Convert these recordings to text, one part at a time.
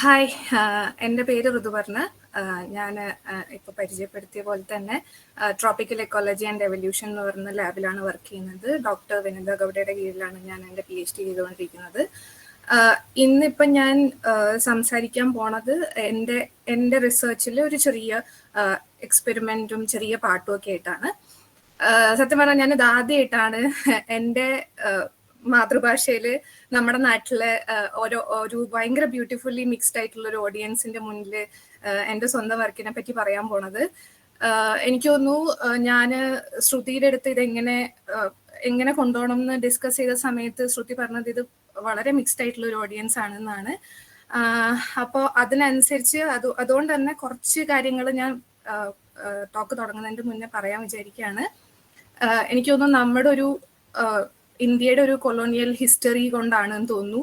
Hi. എന്റെ പേര് ഋതുപർണ ഞാൻ ഇപ്പോൾ പരിചയപ്പെടുത്തിയ പോലെ തന്നെ ട്രോപ്പിക്കൽ എക്കോളജി ആൻഡ് എവല്യൂഷൻ എന്ന് പറയുന്ന ലാബിലാണ് വർക്ക് ചെയ്യുന്നത്. ഡോക്ടർ വിനന്ദ ഗൗഡയുടെ കീഴിലാണ് ഞാൻ എന്റെ പി എച്ച് ഡി ചെയ്തുകൊണ്ടിരിക്കുന്നത് ഇന്നിപ്പം ഞാൻ സംസാരിക്കാൻ പോണത് എന്റെ എന്റെ റിസർച്ചിൽ ഒരു ചെറിയ എക്സ്പെരിമെന്റും ചെറിയ പാട്ടും ഒക്കെ ആയിട്ടാണ്. സത്യം പറഞ്ഞാൽ ഞാനിത് ആദ്യമായിട്ടാണ് എന്റെ മാതൃഭാഷയിൽ നമ്മുടെ നാട്ടിലെ ഓരോ ഒരു ഭയങ്കര ബ്യൂട്ടിഫുള്ളി മിക്സ്ഡ് ആയിട്ടുള്ള ഒരു ഓഡിയൻസിന്റെ മുന്നിൽ എന്റെ സ്വന്തം വർക്കിനെ പറ്റി പറയാൻ പോണത്. എനിക്ക് തോന്നുന്നു ഞാൻ ശ്രുതിയുടെ അടുത്ത് ഇതെങ്ങനെ എങ്ങനെ കൊണ്ടുപോകണം എന്ന് ഡിസ്കസ് ചെയ്ത സമയത്ത് ശ്രുതി പറഞ്ഞത് ഇത് വളരെ മിക്സ്ഡ് ആയിട്ടുള്ള ഒരു ഓഡിയൻസ് ആണെന്നാണ്. അപ്പോ അതിനനുസരിച്ച് അത് അതുകൊണ്ട് തന്നെ കുറച്ച് കാര്യങ്ങൾ ഞാൻ ടോക്ക് തുടങ്ങുന്നതിന്റെ മുന്നേ പറയാൻ വിചാരിക്കുകയാണ്. എനിക്ക് തോന്നുന്നു നമ്മുടെ ഒരു ഇന്ത്യയുടെ ഒരു കൊളോണിയൽ ഹിസ്റ്ററി കൊണ്ടാണെന്ന് തോന്നുന്നു.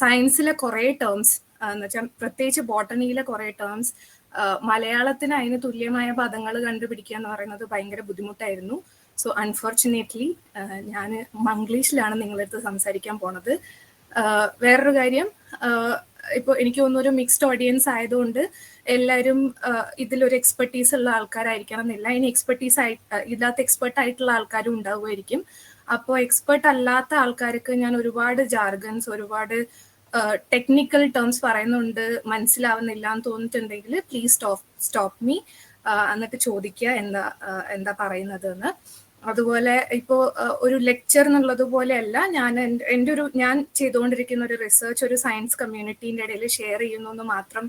സയൻസിലെ കുറേ ടേംസ് എന്ന് വെച്ചാൽ പ്രത്യേകിച്ച് ബോട്ടണിയിലെ കുറേ ടേംസ് മലയാളത്തിന് അതിന് തുല്യമായ പദങ്ങൾ കണ്ടുപിടിക്കുക എന്ന് പറയുന്നത് ഭയങ്കര ബുദ്ധിമുട്ടായിരുന്നു. സോ അൺഫോർച്ചുനേറ്റ്ലി ഞാൻ മംഗ്ലീഷിലാണ് നിങ്ങളടുത്ത് സംസാരിക്കാൻ പോണത്. വേറൊരു കാര്യം ഇപ്പോൾ എനിക്ക് തോന്നുന്നു ഒരു മിക്സ്ഡ് ഓഡിയൻസ് ആയതുകൊണ്ട് എല്ലാവരും ഇതിലൊരു എക്സ്പെർട്ടീസ് ഉള്ള ആൾക്കാരായിരിക്കണം എന്നില്ല. ഇനി എക്സ്പെർട്ടീസ് ആയി ഇല്ലാത്ത എക്സ്പെർട്ട് ആയിട്ടുള്ള ആൾക്കാരും ഉണ്ടാവുമായിരിക്കും. അപ്പോൾ എക്സ്പെർട്ട് അല്ലാത്ത ആൾക്കാർക്ക് ഞാൻ ഒരുപാട് ജാർഗൻസ് ഒരുപാട് ടെക്നിക്കൽ ടേംസ് പറയുന്നുണ്ട് മനസ്സിലാവുന്നില്ല എന്ന് തോന്നിയിട്ടുണ്ടെങ്കിൽ പ്ലീസ് സ്റ്റോപ്പ് സ്റ്റോപ്പ് മീ എന്നിട്ട് ചോദിക്കുക എന്താ എന്താ പറയുന്നത് എന്ന് അതുപോലെ ഇപ്പോൾ ഒരു ലെക്ചർ എന്നുള്ളത് പോലെയല്ല ഞാൻ എന്റെ ഒരു ഞാൻ ചെയ്തുകൊണ്ടിരിക്കുന്ന ഒരു റിസർച്ച് ഒരു സയൻസ് കമ്മ്യൂണിറ്റീന്റെ ഇടയിൽ ഷെയർ ചെയ്യുന്നു എന്ന് മാത്രം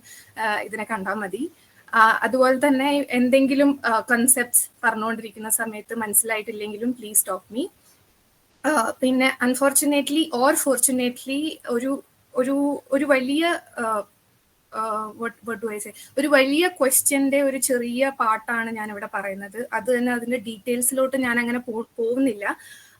ഇതിനെ കണ്ടാൽ മതി. അതുപോലെ തന്നെ എന്തെങ്കിലും കൺസെപ്റ്റ്സ് പറഞ്ഞുകൊണ്ടിരിക്കുന്ന സമയത്ത് മനസ്സിലായിട്ടില്ലെങ്കിലും പ്ലീസ് സ്റ്റോപ്പ് മീ പിന്നെ അൺഫോർച്ചുനേറ്റ്ലി ഓർ ഫോർച്ചുനേറ്റ്ലി ഒരു ഒരു ഒരു വലിയ ഒരു വലിയ ക്വസ്റ്റ്യന്റെ ഒരു ചെറിയ പാട്ടാണ് ഞാൻ ഇവിടെ പറയുന്നത്. അത് തന്നെ അതിന്റെ ഡീറ്റെയിൽസിലോട്ട് ഞാൻ അങ്ങനെ പോകുന്നില്ല.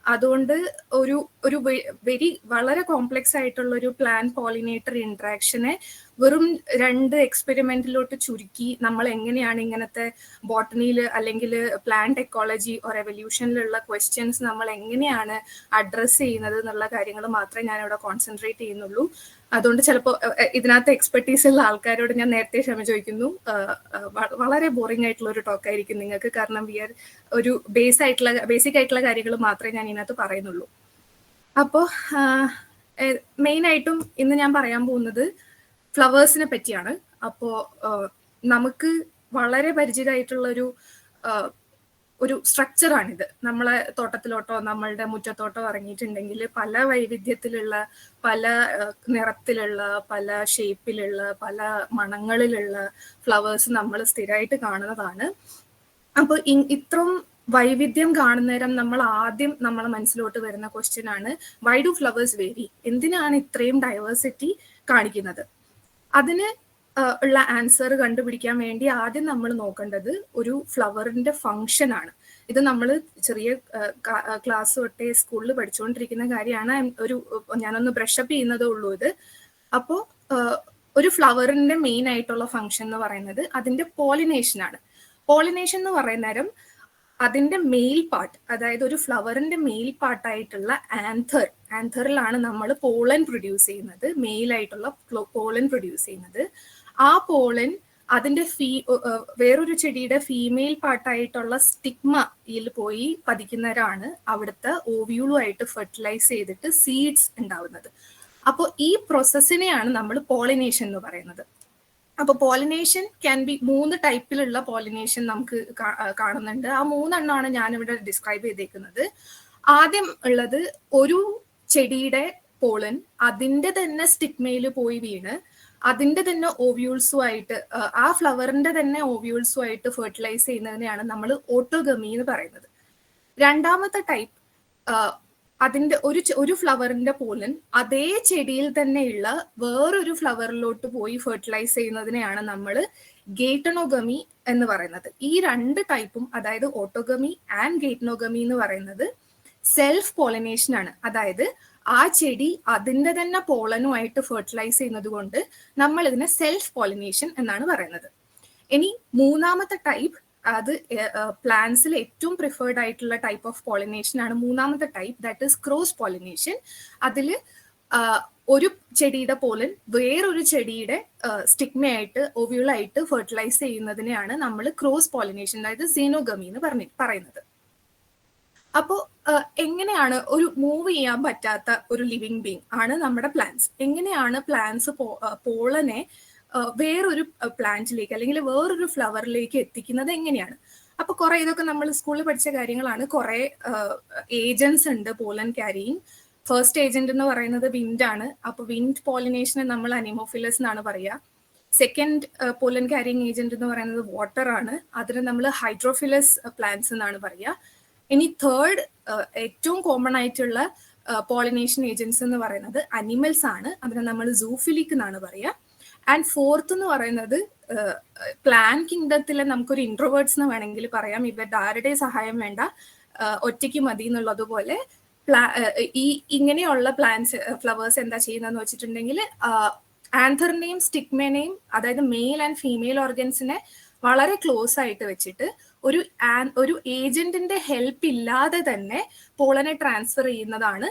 അതുകൊണ്ട് ഒരു ഒരു വെരി വളരെ കോംപ്ലക്സ് ആയിട്ടുള്ള ഒരു പ്ലാൻ പോളിനേറ്റർ ഇൻട്രാക്ഷനെ വെറും രണ്ട് എക്സ്പെരിമെന്റിലോട്ട് ചുരുക്കി നമ്മൾ എങ്ങനെയാണ് ഇങ്ങനത്തെ ബോട്ടണിയിൽ അല്ലെങ്കിൽ പ്ലാന്റ് എക്കോളജി ഓർ എവല്യൂഷനിലുള്ള ക്വസ്റ്റ്യൻസ് നമ്മൾ എങ്ങനെയാണ് അഡ്രസ്സ് ചെയ്യുന്നത് എന്നുള്ള കാര്യങ്ങൾ മാത്രമേ ഞാൻ ഇവിടെ കോൺസെൻട്രേറ്റ് ചെയ്യുന്നുള്ളൂ. അതുകൊണ്ട് ചിലപ്പോൾ ഇതിനകത്ത് എക്സ്പെർട്ടീസ് ഉള്ള ആൾക്കാരോട് ഞാൻ നേരത്തെ ക്ഷമ ചോദിക്കുന്നു. വളരെ ബോറിംഗ് ആയിട്ടുള്ള ഒരു ടോക്ക് ആയിരിക്കും നിങ്ങൾക്ക്. കാരണം വി ആർ ഒരു ബേസ് ആയിട്ടുള്ള ബേസിക് ആയിട്ടുള്ള കാര്യങ്ങൾ മാത്രമേ ഞാൻ ഇതിനകത്ത് പറയുന്നുള്ളൂ. അപ്പോൾ മെയിൻ ആയിട്ടും ഇന്ന് ഞാൻ പറയാൻ പോകുന്നത് ഫ്ലവേഴ്സിനെ പറ്റിയാണ്. അപ്പോൾ നമുക്ക് വളരെ പരിചിതമായിട്ടുള്ള ഒരു ഒരു സ്ട്രക്ചറാണിത് നമ്മളെ തോട്ടത്തിലോട്ടോ നമ്മളുടെ മുറ്റത്തോട്ടോ ഇറങ്ങിയിട്ടുണ്ടെങ്കിൽ പല വൈവിധ്യത്തിലുള്ള പല നിറത്തിലുള്ള പല ഷേപ്പിലുള്ള പല മണങ്ങളിലുള്ള ഫ്ലവേഴ്സ് നമ്മൾ സ്ഥിരമായിട്ട് കാണുന്നതാണ്. അപ്പോൾ ഇത്രയും വൈവിധ്യം കാണുന്നേരം നമ്മൾ ആദ്യം നമ്മളെ മനസ്സിലോട്ട് വരുന്ന ക്വസ്റ്റ്യൻ ആണ് വൈ ഡു ഫ്ലവേഴ്സ് വേരി എന്തിനാണ് ഇത്രയും ഡൈവേഴ്സിറ്റി കാണിക്കുന്നത്? അതിന് ഉള്ള ആൻസർ കണ്ടുപിടിക്കാൻ വേണ്ടി ആദ്യം നമ്മൾ നോക്കേണ്ടത് ഒരു ഫ്ലവറിന്റെ ഫങ്ഷൻ ആണ്. ഇത് നമ്മൾ ചെറിയ ക്ലാസ് തൊട്ടേ സ്കൂളിൽ പഠിച്ചുകൊണ്ടിരിക്കുന്ന കാര്യമാണ്. ഒരു ഞാനൊന്ന് ബ്രഷപ്പ് ചെയ്യുന്നതേ ഉള്ളൂ ഇത്. അപ്പോൾ ഒരു ഫ്ലവറിന്റെ മെയിൻ ആയിട്ടുള്ള ഫങ്ഷൻ എന്ന് പറയുന്നത് അതിന്റെ പോളിനേഷൻ ആണ്. പോളിനേഷൻ എന്ന് പറയുന്ന നേരം അതിന്റെ മെയിൽ പാർട്ട് അതായത് ഒരു ഫ്ലവറിന്റെ മെയിൽ പാർട്ടായിട്ടുള്ള ആൻഥർ ആൻഥറിലാണ് നമ്മൾ പോളൻ പ്രൊഡ്യൂസ് ചെയ്യുന്നത്. മെയിൽ ആയിട്ടുള്ള പോളൻ പ്രൊഡ്യൂസ് ചെയ്യുന്നത്. ആ പോളൻ അതിന്റെ ഫീ വേറൊരു ചെടിയുടെ ഫീമെയിൽ പാർട്ടായിട്ടുള്ള സ്റ്റിഗ്മയിൽ പോയി പതിക്കുന്നവരാണ് അവിടുത്തെ ഓവ്യൂളുമായിട്ട് ഫെർട്ടിലൈസ് ചെയ്തിട്ട് സീഡ്സ് ഉണ്ടാവുന്നത്. അപ്പോൾ ഈ പ്രോസസ്സിനെയാണ് നമ്മൾ പോളിനേഷൻ എന്ന് പറയുന്നത്. അപ്പോൾ പോളിനേഷൻ ക്യാൻ ബി മൂന്ന് ടൈപ്പിലുള്ള പോളിനേഷൻ നമുക്ക് കാണുന്നുണ്ട്. ആ മൂന്നെണ്ണമാണ് ഞാൻ ഇവിടെ ഡിസ്ക്രൈബ് ചെയ്തേക്കുന്നത്. ആദ്യം ഉള്ളത് ഒരു ചെടിയുടെ പോളൻ അതിന്റെ തന്നെ സ്റ്റിഗ്മയിൽ പോയി വീണ് അതിന്റെ തന്നെ ഓവ്യൂൾസുമായിട്ട് ആ ഫ്ലവറിന്റെ തന്നെ ഓവ്യൂൾസുമായിട്ട് ഫെർട്ടിലൈസ് ചെയ്യുന്നതിനെയാണ് നമ്മൾ ഓട്ടോഗമി എന്ന് പറയുന്നത്. രണ്ടാമത്തെ ടൈപ്പ് അതിന്റെ ഒരു ഒരു ഫ്ലവറിന്റെ പോലൻ അതേ ചെടിയിൽ തന്നെയുള്ള വേറൊരു ഫ്ലവറിലോട്ട് പോയി ഫെർട്ടിലൈസ് ചെയ്യുന്നതിനെയാണ് നമ്മൾ ഗേറ്റണോഗമി എന്ന് പറയുന്നത്. ഈ രണ്ട് ടൈപ്പും അതായത് ഓട്ടോഗമി ആൻഡ് ഗേറ്റനോഗമി എന്ന് പറയുന്നത് സെൽഫ് പോളിനേഷൻ ആണ് അതായത് ആ ചെടി അതിന്റെ തന്നെ പോളനുമായിട്ട് ഫെർട്ടിലൈസ് ചെയ്യുന്നത് കൊണ്ട് നമ്മൾ ഇതിനെ സെൽഫ് പോളിനേഷൻ എന്നാണ് പറയുന്നത്. ഇനി മൂന്നാമത്തെ ടൈപ്പ് അത് പ്ലാന്റ്സിൽ ഏറ്റവും പ്രിഫേർഡ് ആയിട്ടുള്ള ടൈപ്പ് ഓഫ് പോളിനേഷൻ ആണ് മൂന്നാമത്തെ type that is cross pollination അതിൽ ഒരു ചെടിയുടെ പോലൻ വേറൊരു ചെടിയുടെ സ്റ്റിഗ്മയായിട്ട് ഒവ്യൂളായിട്ട് ഫെർട്ടിലൈസ് ചെയ്യുന്നതിനെയാണ് നമ്മൾ ക്രോസ് പോളിനേഷൻ അതായത് സീനോഗമി എന്ന് പറഞ്ഞ് പറയുന്നത്. അപ്പോൾ എങ്ങനെയാണ് ഒരു മൂവ് ചെയ്യാൻ പറ്റാത്ത ഒരു ലിവിങ് ബീങ് ആണ് നമ്മുടെ പ്ലാന്റ്സ് എങ്ങനെയാണ് പ്ലാന്റ്സ് പോളനെ വേറൊരു പ്ലാന്റിലേക്ക് അല്ലെങ്കിൽ വേറൊരു ഫ്ലവറിലേക്ക് എത്തിക്കുന്നത് എങ്ങനെയാണ്? അപ്പൊ കുറെ ഇതൊക്കെ നമ്മൾ സ്കൂളിൽ പഠിച്ച കാര്യങ്ങളാണ്. കുറെ ഏജൻസ് ഉണ്ട് പോളൻ ക്യാരിയിങ് ഫസ്റ്റ് ഏജന്റ് എന്ന് പറയുന്നത് വിൻഡ് ആണ്. അപ്പൊ വിൻഡ് പോളിനേഷനെ നമ്മൾ അനിമോഫിലസ് എന്നാണ് പറയുക സെക്കൻഡ് പോലൻ ക്യാരിങ് ഏജന്റ് എന്ന് പറയുന്നത് വാട്ടർ ആണ്. അതിന് നമ്മൾ ഹൈഡ്രോഫിലസ് പ്ലാന്റ്സ് എന്നാണ് പറയുക ഇനി തേർഡ് ഏറ്റവും കോമൺ ആയിട്ടുള്ള പോളിനേഷൻ ഏജൻസ് എന്ന് പറയുന്നത് അനിമൽസ് ആണ്. അതിനെ നമ്മൾ സൂഫിലിക് എന്നാണ് പറയുക ആൻഡ് ഫോർത്ത് എന്ന് പറയുന്നത് പ്ലാൻ കിങ്ഡത്തിലെ നമുക്കൊരു ഇൻട്രോവേർട്സ് എന്ന് വേണമെങ്കിൽ പറയാം. ഇവരുടെ ആരുടെ സഹായം വേണ്ട ഒറ്റയ്ക്ക് മതി എന്നുള്ളതുപോലെ പ്ലാ ഈ ഇങ്ങനെയുള്ള പ്ലാന്റ്സ് ഫ്ലവേഴ്സ് എന്താ ചെയ്യുന്നതെന്ന് വെച്ചിട്ടുണ്ടെങ്കിൽ ആൻഥറിനെയും സ്റ്റിഗ്മേനെയും അതായത് മെയിൽ ആൻഡ് ഫീമെയിൽ ഓർഗൻസിനെ വളരെ ക്ലോസ് ആയിട്ട് വെച്ചിട്ട് ഒരു ഒരു ഏജന്റിന്റെ ഹെൽപ്പ് ഇല്ലാതെ തന്നെ പോളനെ ട്രാൻസ്ഫർ ചെയ്യുന്നതാണ്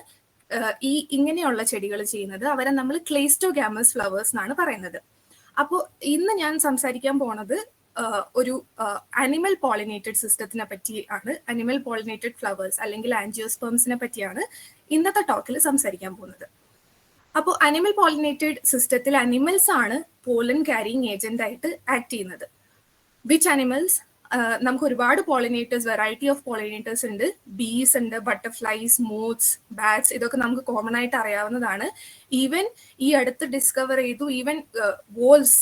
ഈ ഇങ്ങനെയുള്ള ചെടികൾ ചെയ്യുന്നത്. അവരെ നമ്മൾ ക്ലേസ്റ്റോഗാമസ് ഫ്ലവേഴ്സ് എന്നാണ് പറയുന്നത്. അപ്പോൾ ഇന്ന് ഞാൻ സംസാരിക്കാൻ പോണത് ഒരു അനിമൽ പോളിനേറ്റഡ് സിസ്റ്റത്തിനെ പറ്റി ആണ് അനിമൽ പോളിനേറ്റഡ് ഫ്ലവേഴ്സ് അല്ലെങ്കിൽ ആൻജിയോസ്പേംസിനെ പറ്റിയാണ് ഇന്നത്തെ ടോക്കിൽ സംസാരിക്കാൻ പോകുന്നത് അപ്പോൾ അനിമൽ പോളിനേറ്റഡ് സിസ്റ്റത്തിൽ അനിമൽസ് ആണ് പോളൻ ക്യാരിങ് ഏജന്റ് ആയിട്ട് ആക്ട് ചെയ്യുന്നത്. വിച്ച് അനിമൽസ് നമുക്ക് ഒരുപാട് പോളിനേറ്റേഴ്സ് വെറൈറ്റി ഓഫ് പോളിനേറ്റേഴ്സ് ഉണ്ട്. ബീസ് ഉണ്ട് ബട്ടർഫ്ലൈസ് മൂത്ത്സ് ബാറ്റ്സ് ഇതൊക്കെ നമുക്ക് കോമൺ ആയിട്ട് അറിയാവുന്നതാണ്. ഈവൻ ഈ അടുത്ത് ഡിസ്കവർ ചെയ്തു ഈവൻ വോൾസ്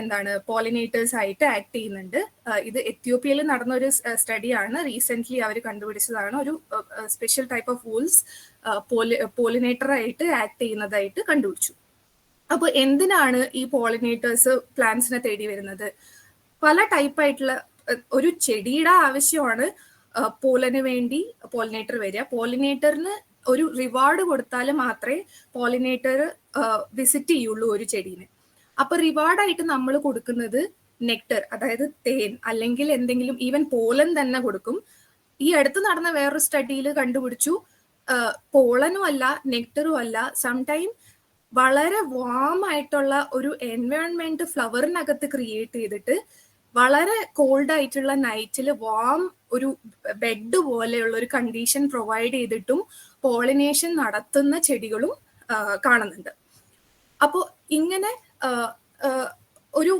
എന്താണ് പോളിനേറ്റേഴ്സ് ആയിട്ട് ആക്ട് ചെയ്യുന്നുണ്ട്. ഇത് എത്യോപ്യയിൽ നടന്ന ഒരു സ്റ്റഡിയാണ് റീസെന്റ് അവർ കണ്ടുപിടിച്ചതാണ്. ഒരു special type of voles pollinator ആയിട്ട് ആക്ട് ചെയ്യുന്നതായിട്ട് കണ്ടുപിടിച്ചു. അപ്പോൾ എന്തിനാണ് ഈ പോളിനേറ്റേഴ്സ് പ്ലാന്റ്സിനെ തേടി വരുന്നത്? പല ടൈപ്പ് ആയിട്ടുള്ള ഒരു ചെടിയുടെ ആവശ്യമാണ് പോലന് വേണ്ടി പോളിനേറ്റർ വരിക. പോളിനേറ്ററിന് ഒരു റിവാർഡ് കൊടുത്താൽ മാത്രമേ പോളിനേറ്റർ വിസിറ്റ് ചെയ്യുള്ളൂ ഒരു ചെടീനെ. അപ്പൊ റിവാർഡായിട്ട് നമ്മൾ കൊടുക്കുന്നത് നെക്ടർ അതായത് തേൻ അല്ലെങ്കിൽ എന്തെങ്കിലും ഈവൻ പോലൻ തന്നെ കൊടുക്കും. ഈ അടുത്ത് നടന്ന വേറൊരു സ്റ്റഡിയിൽ കണ്ടുപിടിച്ചു പോളനും അല്ല നെക്ടറും അല്ല. സംടൈം വളരെ വാം ആയിട്ടുള്ള ഒരു എൻവയോൺമെന്റ് ഫ്ലവറിനകത്ത് ക്രിയേറ്റ് ചെയ്തിട്ട് വളരെ കോൾഡ് ആയിട്ടുള്ള നൈറ്റിൽ വാം ഒരു ബെഡ് പോലെയുള്ള ഒരു കണ്ടീഷൻ പ്രൊവൈഡ് ചെയ്തിട്ടും പോളിനേഷൻ നടത്തുന്ന ചെടികളും കാണുന്നുണ്ട്. അപ്പോൾ ഇങ്ങനെ ഒരു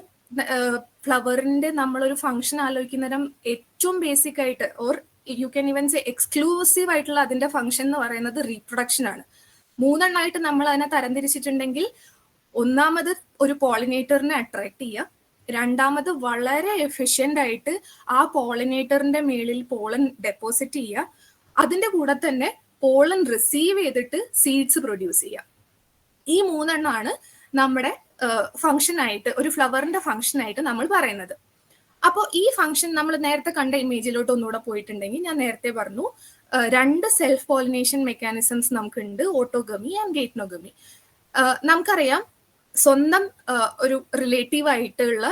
ഫ്ലവറിന്റെ നമ്മളൊരു ഫംഗ്ഷൻ ആലോചിക്കുന്നേരം ഏറ്റവും ബേസിക് ആയിട്ട് ഓർ യു ക്യാൻ ഇവൻ സെ എക്സ്ക്ലൂസീവ് ആയിട്ടുള്ള അതിന്റെ ഫംഗ്ഷൻ എന്ന് പറയുന്നത് റീപ്രൊഡക്ഷൻ ആണ്. മൂന്നെണ്ണമായിട്ട് നമ്മൾ അതിനെ തരംതിരിച്ചിട്ടുണ്ടെങ്കിൽ ഒന്നാമത് ഒരു പോളിനേറ്ററിനെ അട്രാക്ട് ചെയ്യുക രണ്ടാമത് വളരെ എഫിഷ്യന്റ് ആയിട്ട് ആ പോളിനേറ്ററിന്റെ മേളിൽ പോളൻ ഡെപ്പോസിറ്റ് ചെയ്യുക. അതിന്റെ കൂടെ തന്നെ പോളൻ റിസീവ് ചെയ്തിട്ട് സീഡ്സ് പ്രൊഡ്യൂസ് ചെയ്യുക. ഈ മൂന്നെണ്ണമാണ് നമ്മുടെ ഫംഗ്ഷൻ ആയിട്ട് ഒരു ഫ്ലവറിന്റെ ഫംഗ്ഷൻ ആയിട്ട് നമ്മൾ പറയുന്നത്. അപ്പോൾ ഈ ഫംഗ്ഷൻ നമ്മൾ നേരത്തെ കണ്ട ഇമേജിലോട്ട് ഒന്നുകൂടെ പോയിട്ടുണ്ടെങ്കിൽ ഞാൻ നേരത്തെ പറഞ്ഞു രണ്ട് സെൽഫ് പോളിനേഷൻ മെക്കാനിസംസ് നമുക്കുണ്ട് ഓട്ടോഗമി ആൻഡ് ഗേറ്റ്നോഗമി നമുക്കറിയാം സ്വന്തം ഒരു റിലേറ്റീവ് ആയിട്ടുള്ള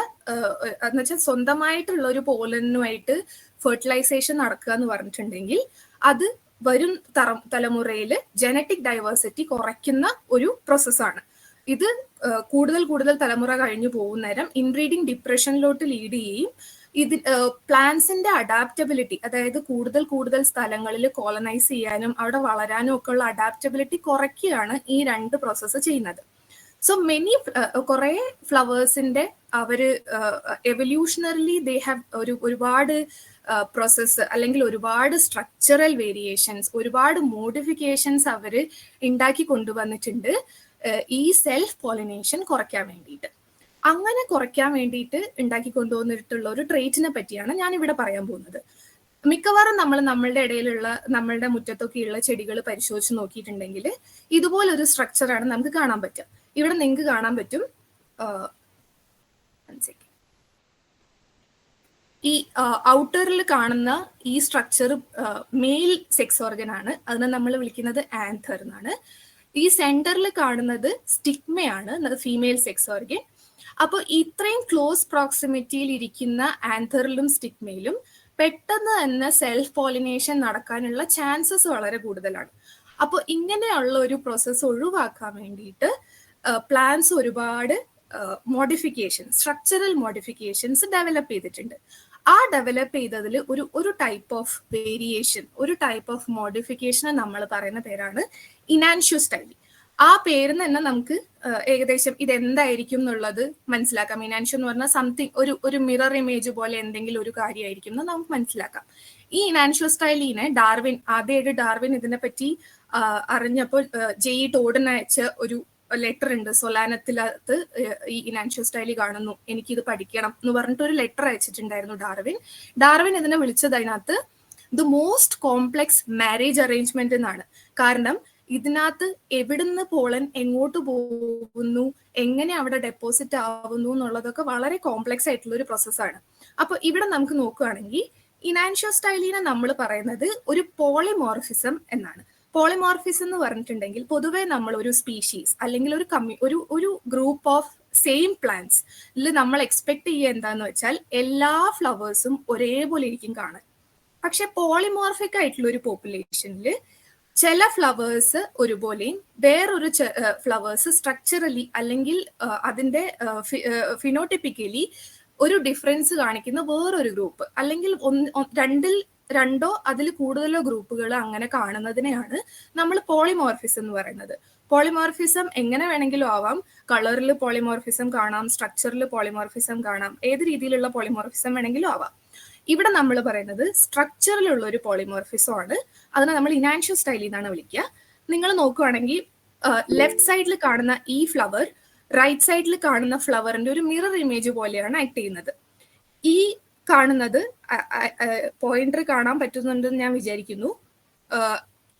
എന്ന് വെച്ചാൽ സ്വന്തമായിട്ടുള്ള ഒരു പോലനുമായിട്ട് ഫെർട്ടിലൈസേഷൻ നടക്കുക എന്ന് പറഞ്ഞിട്ടുണ്ടെങ്കിൽ അത് വരും തറ തലമുറയിൽ ജനറ്റിക് ഡൈവേഴ്സിറ്റി കുറയ്ക്കുന്ന ഒരു പ്രോസസ്സാണ് ഇത് കൂടുതൽ കൂടുതൽ തലമുറ കഴിഞ്ഞു പോകുന്ന നേരം ഇൻബ്രീഡിങ് ഡിപ്രഷനിലോട്ട് ലീഡ് ചെയ്യും. ഇത് പ്ലാന്റ്സിന്റെ അഡാപ്റ്റബിലിറ്റി അതായത് കൂടുതൽ കൂടുതൽ സ്ഥലങ്ങളിൽ കോളനൈസ് ചെയ്യാനും അവിടെ വളരാനും ഒക്കെ ഉള്ള അഡാപ്റ്റബിലിറ്റി കുറയ്ക്കുകയാണ് ഈ രണ്ട് പ്രോസസ്സ് ചെയ്യുന്നത്. സോ മെനി കുറെ ഫ്ലവേഴ്സിന്റെ അവർ എവല്യൂഷണറിലി ദേ ഹാവ് ഒരു ഒരുപാട് പ്രോസസ്സ് അല്ലെങ്കിൽ ഒരുപാട് സ്ട്രക്ചറൽ വേരിയേഷൻസ് ഒരുപാട് മോഡിഫിക്കേഷൻസ് അവർ ഉണ്ടാക്കി കൊണ്ടുവന്നിട്ടുണ്ട്. ഈ സെൽഫ് പോളിനേഷൻ കുറയ്ക്കാൻ വേണ്ടിയിട്ട് അങ്ങനെ കുറയ്ക്കാൻ വേണ്ടിയിട്ട് ഉണ്ടാക്കി കൊണ്ടുവന്നിട്ടുള്ള ഒരു ട്രേറ്റിനെ പറ്റിയാണ് ഞാൻ ഇവിടെ പറയാൻ പോകുന്നത്. മിക്കവാറും നമ്മൾ നമ്മളുടെ ഇടയിലുള്ള നമ്മളുടെ മുറ്റത്തൊക്കെയുള്ള ചെടികൾ പരിശോധിച്ച് നോക്കിയിട്ടുണ്ടെങ്കിൽ ഇതുപോലൊരു സ്ട്രക്ചറാണ് നമുക്ക് കാണാൻ പറ്റുക. ഇവിടെ നിങ്ങൾക്ക് കാണാൻ പറ്റും ഈ ഔട്ടറിൽ കാണുന്ന ഈ സ്ട്രക്ചർ മെയിൽ സെക്സ് ഓർഗൻ ആണ്. അതിനെ നമ്മൾ വിളിക്കുന്നത് ആൻഥർ എന്നാണ്. ഈ സെന്ററിൽ കാണുന്നത് സ്റ്റിഗ്മയാണ് ഫീമെയിൽ സെക്സ് ഓർഗൻ അപ്പോൾ ഇത്രയും ക്ലോസ് പ്രോക്സിമിറ്റിയിൽ ഇരിക്കുന്ന ആൻഥറിലും സ്റ്റിഗ്മയിലും പെട്ടെന്ന് തന്നെ സെൽഫ് പോളിനേഷൻ നടക്കാനുള്ള ചാൻസസ് വളരെ കൂടുതലാണ്. അപ്പോൾ ഇങ്ങനെയുള്ള ഒരു പ്രോസസ്സ് ഒഴിവാക്കാൻ വേണ്ടിയിട്ട് പ്ലാൻസ് ഒരുപാട് മോഡിഫിക്കേഷൻ സ്ട്രക്ചറൽ മോഡിഫിക്കേഷൻസ് ഡെവലപ്പ് ചെയ്തിട്ടുണ്ട്. ആ ഡെവലപ്പ് ചെയ്തതിൽ ഒരു ഒരു ടൈപ്പ് ഓഫ് വേരിയേഷൻ ഒരു ടൈപ്പ് ഓഫ് മോഡിഫിക്കേഷൻ നമ്മൾ പറയുന്ന പേരാണ് ഇനാൻഷ്യസ് സ്റ്റൈലി ആ പേര് തന്നെ നമുക്ക് ഏകദേശം ഇത് എന്തായിരിക്കും എന്നുള്ളത് മനസ്സിലാക്കാം. ഇനാൻഷ്യ എന്ന് പറഞ്ഞാൽ സംതിങ് ഒരു ഒരു മിറർ ഇമേജ് പോലെ എന്തെങ്കിലും ഒരു കാര്യമായിരിക്കും എന്ന് നമുക്ക് മനസ്സിലാക്കാം. ഈ ഇനാൻഷ്യൽ സ്റ്റൈലിനെ ഡാർവിൻ ആദ്യമായിട്ട് ഡാർവിൻ ഇതിനെ പറ്റി അറിഞ്ഞപ്പോൾ ജെയ് ടോഡിന് അയച്ച ഒരു ലെറ്റർ ഉണ്ട്. സൊലാനത്തിലകത്ത് ഈ ഇനാൻഷ്യൽ സ്റ്റൈലി കാണുന്നു എനിക്കിത് പഠിക്കണം എന്ന് പറഞ്ഞിട്ട് ഒരു ലെറ്റർ അയച്ചിട്ടുണ്ടായിരുന്നു ഡാർവിൻ. ഡാർവിൻ ഇതിനെ വിളിച്ചത് അതിനകത്ത് the most complex marriage arrangement എന്നാണ്. കാരണം ഇതിനകത്ത് എവിടുന്ന് പോളൻ എങ്ങോട്ട് പോകുന്നു? എങ്ങനെ അവിടെ ഡെപ്പോസിറ്റ് ആവുന്നു എന്നുള്ളതൊക്കെ വളരെ കോംപ്ലക്സ് ആയിട്ടുള്ള ഒരു പ്രോസസ്സാണ് അപ്പൊ ഇവിടെ നമുക്ക് നോക്കുകയാണെങ്കിൽ ഇനാൻഷ്യോ സ്റ്റൈലിനെ നമ്മൾ പറയുന്നത് ഒരു പോളിമോർഫിസം എന്നാണ്. പോളിമോർഫിസം എന്ന് പറഞ്ഞിട്ടുണ്ടെങ്കിൽ പൊതുവേ നമ്മൾ ഒരു സ്പീഷീസ് അല്ലെങ്കിൽ ഒരു കമ്മ്യൂ ഒരു ഒരു ഗ്രൂപ്പ് ഓഫ് സെയിം പ്ലാന്റ്സ് നമ്മൾ എക്സ്പെക്ട് ചെയ്യുക എന്താന്ന് വെച്ചാൽ എല്ലാ ഫ്ലവേഴ്സും ഒരേപോലെ ഇരിക്കും കാണാൻ. പക്ഷെ പോളിമോർഫിക് ആയിട്ടുള്ള ഒരു പോപ്പുലേഷനിൽ ചില ഫ്ലവേഴ്സ് ഒരുപോലെയും വേറൊരു ഫ്ലവേഴ്സ് സ്ട്രക്ചറലി അല്ലെങ്കിൽ അതിന്റെ ഫിനോട്ടിപ്പിക്കലി ഒരു ഡിഫറൻസ് കാണിക്കുന്ന വേറൊരു ഗ്രൂപ്പ് അല്ലെങ്കിൽ രണ്ടിൽ രണ്ടോ അതിൽ കൂടുതലോ ഗ്രൂപ്പുകൾ അങ്ങനെ കാണുന്നതിനെയാണ് നമ്മൾ പോളിമോർഫിസം എന്ന് പറയുന്നത്. പോളിമോർഫിസം എങ്ങനെ വേണമെങ്കിലും ആവാം. കളറിൽ പോളിമോർഫിസം കാണാം സ്ട്രക്ചറിൽ പോളിമോർഫിസം കാണാം. ഏത് രീതിയിലുള്ള പോളിമോർഫിസം വേണമെങ്കിലും ആവാം. ഇവിടെ നമ്മൾ പറയുന്നത് സ്ട്രക്ചറിലുള്ള ഒരു പോളിമോർഫിസം ആണ്. അതിനെ നമ്മൾ ഇനാൻഷ്യൽ സ്റ്റൈലിൽ നിന്നാണ് വിളിക്കുക. നിങ്ങൾ നോക്കുവാണെങ്കിൽ ലെഫ്റ്റ് സൈഡിൽ കാണുന്ന ഈ ഫ്ലവർ റൈറ്റ് സൈഡിൽ കാണുന്ന ഫ്ലവറിന്റെ ഒരു മിറർ ഇമേജ് പോലെയാണ് ആക്ട് ചെയ്യുന്നത്. ഈ കാണുന്നത് പോയിന്റർ കാണാൻ പറ്റുന്നുണ്ടെന്ന് ഞാൻ വിചാരിക്കുന്നു.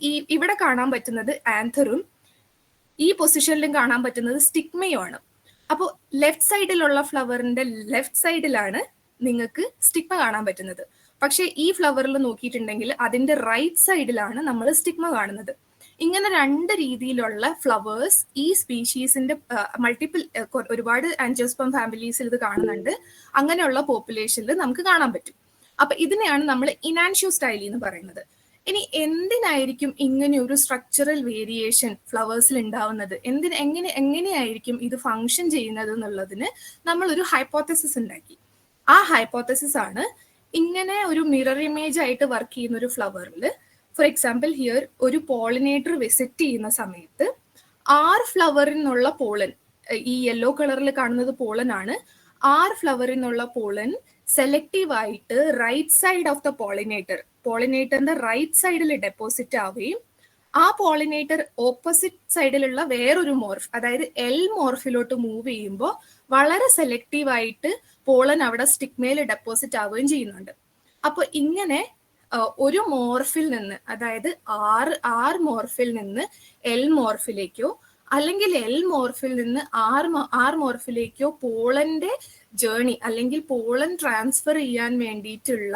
ഈ ഇവിടെ കാണാൻ പറ്റുന്നത് ആൻഥറും ഈ പൊസിഷനിലും കാണാൻ പറ്റുന്നത് സ്റ്റിക്മയുമാണ് അപ്പോൾ ലെഫ്റ്റ് സൈഡിലുള്ള ഫ്ലവറിന്റെ ലെഫ്റ്റ് സൈഡിലാണ് നിങ്ങൾക്ക് സ്റ്റിഗ്മ കാണാൻ പറ്റുന്നത്. പക്ഷേ ഈ ഫ്ലവറിൽ നോക്കിയിട്ടുണ്ടെങ്കിൽ അതിന്റെ റൈറ്റ് സൈഡിലാണ് നമ്മൾ സ്റ്റിഗ്മ കാണുന്നത്. ഇങ്ങനെ രണ്ട് രീതിയിലുള്ള ഫ്ലവേഴ്സ് ഈ സ്പീഷീസിന്റെ മൾട്ടിപ്പിൾ ഒരുപാട് ആൻജിയോസ്പം ഫാമിലീസിൽ ഇത് കാണുന്നുണ്ട്. അങ്ങനെയുള്ള പോപ്പുലേഷനിൽ നമുക്ക് കാണാൻ പറ്റും. അപ്പൊ ഇതിനെയാണ് നമ്മൾ ഇനാൻഷ്യോ സ്റ്റൈലി എന്ന് പറയുന്നത്. ഇനി എന്തിനായിരിക്കും ഇങ്ങനെ ഒരു സ്ട്രക്ചറൽ വേരിയേഷൻ ഫ്ലവേഴ്സിൽ ഉണ്ടാവുന്നത്? എന്തിന് എങ്ങനെ എങ്ങനെയായിരിക്കും ഇത് ഫങ്ഷൻ ചെയ്യുന്നത് എന്നുള്ളതിന് നമ്മൾ ഒരു ഹൈപ്പോത്തസിസ് ഉണ്ടാക്കി. ആ ഹൈപ്പോത്തസിസ് ആണ്. ഇങ്ങനെ ഒരു മിറർ ഇമേജ് ആയിട്ട് വർക്ക് ചെയ്യുന്ന ഒരു ഫ്ലവറിൽ ഫോർ എക്സാമ്പിൾ ഹിയർ ഒരു പോളിനേറ്റർ വിസിറ്റ് ചെയ്യുന്ന സമയത്ത് ആർ ഫ്ലവറിൽ നിന്നുള്ള പോളൻ ഈ യെല്ലോ കളറിൽ കാണുന്നത് പോളൻ ആണ്. ആർ ഫ്ലവറിൽ നിന്നുള്ള പോളൻ സെലക്റ്റീവ് ആയിട്ട് right side of the pollinator പോളിനേറ്ററിന്റെ right സൈഡിൽ ഡെപ്പോസിറ്റ് ആവുകയും ആ പോളിനേറ്റർ ഓപ്പോസിറ്റ് സൈഡിലുള്ള വേറൊരു മോർഫ് അതായത് എൽ മോർഫിലോട്ട് മൂവ് ചെയ്യുമ്പോൾ വളരെ സെലക്റ്റീവ് ആയിട്ട് പോളൻ അവിടെ സ്റ്റിക്മേൽ ഡെപ്പോസിറ്റ് ആവുകയും ചെയ്യുന്നുണ്ട്. അപ്പൊ ഇങ്ങനെ ഒരു മോർഫിൽ നിന്ന് അതായത് ആർ ആർ മോർഫിൽ നിന്ന് എൽ മോർഫിലേക്കോ അല്ലെങ്കിൽ എൽ മോർഫിൽ നിന്ന് ആർ ആർ മോർഫിലേക്കോ പോളന്റെ ജേണി അല്ലെങ്കിൽ പോളൻ ട്രാൻസ്ഫർ ചെയ്യാൻ വേണ്ടിയിട്ടുള്ള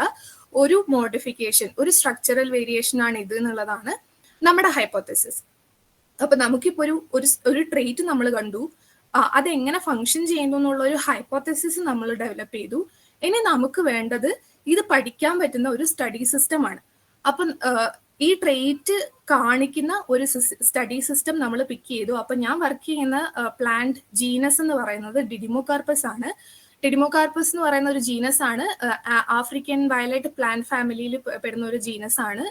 ഒരു മോഡിഫിക്കേഷൻ ഒരു സ്ട്രക്ചറൽ വേരിയേഷൻ ആണ് ഇത് എന്നുള്ളതാണ് നമ്മുടെ ഹൈപ്പോത്തസിസ് അപ്പൊ നമുക്കിപ്പോ ഒരു ഒരു ട്രേറ്റ് നമ്മൾ കണ്ടു. അതെങ്ങനെ ഫങ്ഷൻ ചെയ്യുന്നു എന്നുള്ള ഒരു ഹൈപ്പോത്തസിസ് നമ്മൾ ഡെവലപ്പ് ചെയ്തു. ഇനി നമുക്ക് വേണ്ടത് ഇത് പഠിക്കാൻ പറ്റുന്ന ഒരു സ്റ്റഡി സിസ്റ്റമാണ് അപ്പം ഈ ട്രേറ്റ് കാണിക്കുന്ന ഒരു സ്റ്റഡി സിസ്റ്റം നമ്മൾ പിക്ക് ചെയ്തു. അപ്പം ഞാൻ വർക്ക് ചെയ്യുന്ന പ്ലാന്റ് ജീനസ് എന്ന് പറയുന്നത് ഡിഡിമോകാർപ്പസ് ആണ്. ഡിഡിമോകാർപ്പസ് എന്ന് പറയുന്ന ഒരു ജീനസ് ആണ്. ആഫ്രിക്കൻ വയലറ്റ് പ്ലാന്റ് ഫാമിലിയിൽ പെടുന്ന ഒരു ജീനസ് ആണ്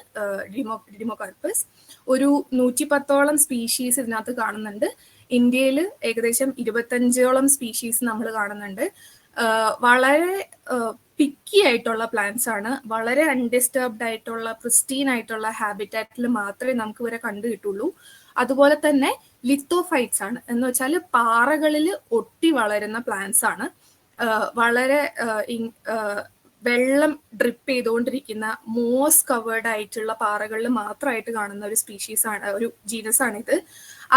ഡിമോ ഡിഡിമോകാർപ്പസ് ഒരു നൂറ്റി പത്തോളം സ്പീഷീസ് ഇതിനകത്ത് കാണുന്നുണ്ട്. ഇന്ത്യയിൽ ഏകദേശം ഇരുപത്തഞ്ചോളം സ്പീഷീസ് നമ്മൾ കാണുന്നുണ്ട്. വളരെ പിക്കി ആയിട്ടുള്ള പ്ലാന്റ്സ് ആണ്. വളരെ അൺഡിസ്റ്റർബ്ഡ് ആയിട്ടുള്ള പ്രിസ്റ്റീൻ ആയിട്ടുള്ള ഹാബിറ്റാറ്റിൽ മാത്രമേ നമുക്ക് ഇവരെ കണ്ടു കിട്ടുള്ളൂ. അതുപോലെ തന്നെ ലിത്തോഫൈറ്റ്സ് ആണ്. എന്ന് വെച്ചാൽ പാറകളിൽ ഒട്ടി വളരുന്ന പ്ലാന്റ്സ് ആണ്. വളരെ വെള്ളം ഡ്രിപ്പ് ചെയ്തുകൊണ്ടിരിക്കുന്ന മോസ് കവേർഡ് ആയിട്ടുള്ള പാറകളിൽ മാത്രമായിട്ട് കാണുന്ന ഒരു സ്പീഷീസ് ആണ് ഒരു ജീനസ് ആണ് ഇത്.